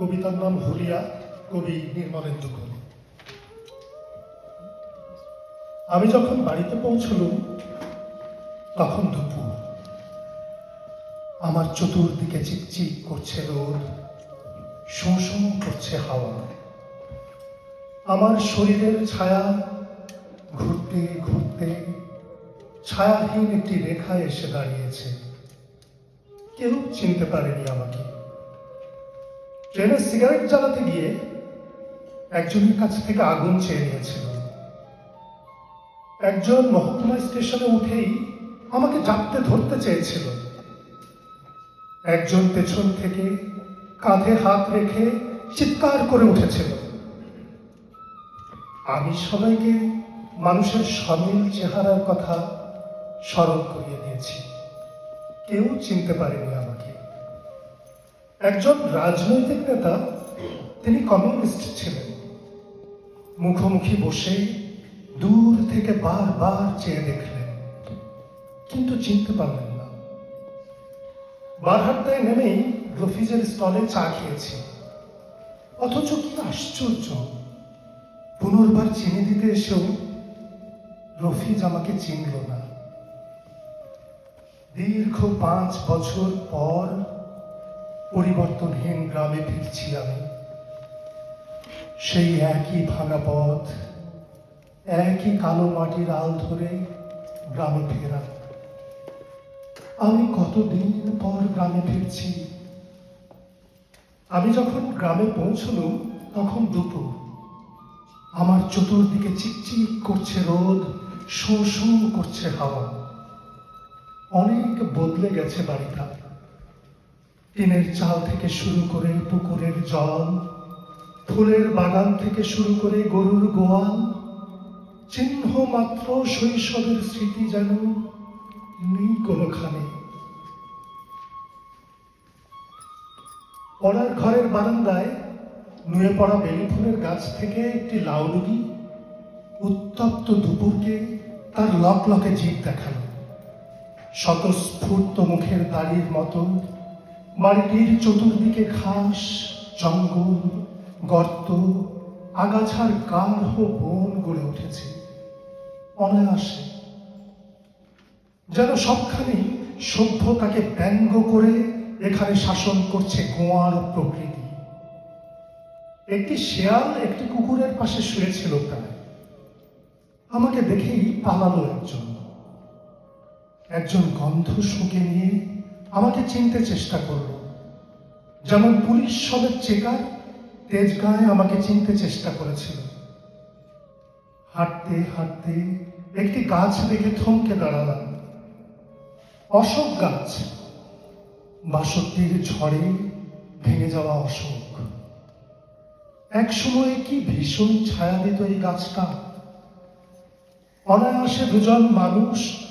কবিতার নাম হুলিয়া কবি নির্মলেন্দু গুণ আমি যখন বাড়িতে পৌঁছলুম, তখন দুপুর। আমার চতুর্দিকে চিকচিক করছে রোদ শোঁ করছে হাওয়া। আমার শরীরের ছায়া ঘুরতে ঘুরতে ছায়াহীন একটি রেখা এসে দাঁড়িয়েছে। কেউ চিনতে পারেনি আমাকে। ট্রেনে সিগারেট জ্বালাতে গিয়ে একজনের কাছ থেকে আগুন চেয়ে নিয়েছিল। একজন মহকুমা স্টেশনে উঠেই আমাকে জাপতে ধরতে চেয়েছিল। একজন পেছন থেকে কাঁধে হাত রেখে চিৎকার করে উঠেছিল। আমি সবাইকে মানুষের সমিল চেহারার কথা স্মরণ করিয়ে দিয়েছি। কেউ চিনতে পারেনি একজন রাজনৈতিক নেতা, তিনি কমিউনিস্ট ছিলেন। মুখোমুখি বসে দূর থেকে বারবার চেয়ে দেখলেন, কিন্তু চিনতে পারলেন না। বারহাট্টায় নেমেই রফিজের স্টলে চা খেয়েছি। অথচ কি আশ্চর্য, পুনর্বার চিনি দিতে এসেও রফিজ আমাকে চিনল না। দীর্ঘ পাঁচ বছর পর পরিবর্তনহীন গ্রামে ফিরছি আমি। সেই একই ভাঙা পথ, একই কালো মাটির আল ধরে গ্রামে ফেরা আমি কতদিন পর গ্রামে ফিরছি? আমি যখন গ্রামে পৌঁছলুম, তখন দুপুর। আমার চতুর্দিকে চিকচিক করছে রোদ শোঁ করছে হাওয়া। অনেক বদলে গেছে বাড়িটা। টিনের চাল থেকে শুরু করে পুকুরের জল, ফুলের বাগান থেকে শুরু করে গরুর গোয়াল, চিহ্ন মাত্র শৈশবের স্মৃতি যেন নেই কোনোখানে। পড়ার ঘরের বারান্দায় নুয়ে পড়া বেলি ফুলের গাছ থেকে একটি লাউলুগি উত্তপ্ত দুপুরকে তার লক লকে জিভ দেখাল। স্বতঃস্ফূর্ত মুখের দাড়ির মতো বাড়িটির চতুর্দিকে ঘাস, জঙ্গল, গর্ত, আগাছার গাঢ় বন গড়ে উঠেছে। অনায়াসে, যেন সবখানেই সভ্যতাকে ব্যঙ্গ করে এখানে শাসন করছে গোয়ার প্রকৃতি। একটি শেয়াল একটি কুকুরের পাশে শুয়েছিল প্রায়। আমাকে দেখেই পালালো একজন। একজন গন্ধ শুকে নিয়ে আমাকে চিনতে চেষ্টা করল। যেমন পুলিশ সবের চেকার তেজগাঁয়ে আমাকে চিনতে চেষ্টা করেছিল। হাঁটতে হাঁটতে একটি গাছ দেখে থমকে দাঁড়ালাম। অশোক গাছ, বাসন্তীর ঝড়ে ভেঙে যাওয়া অশোক। এক সময় কি ভীষণ ছায়া দিত এই গাছটা? অনায়াসে দুজন মানুষ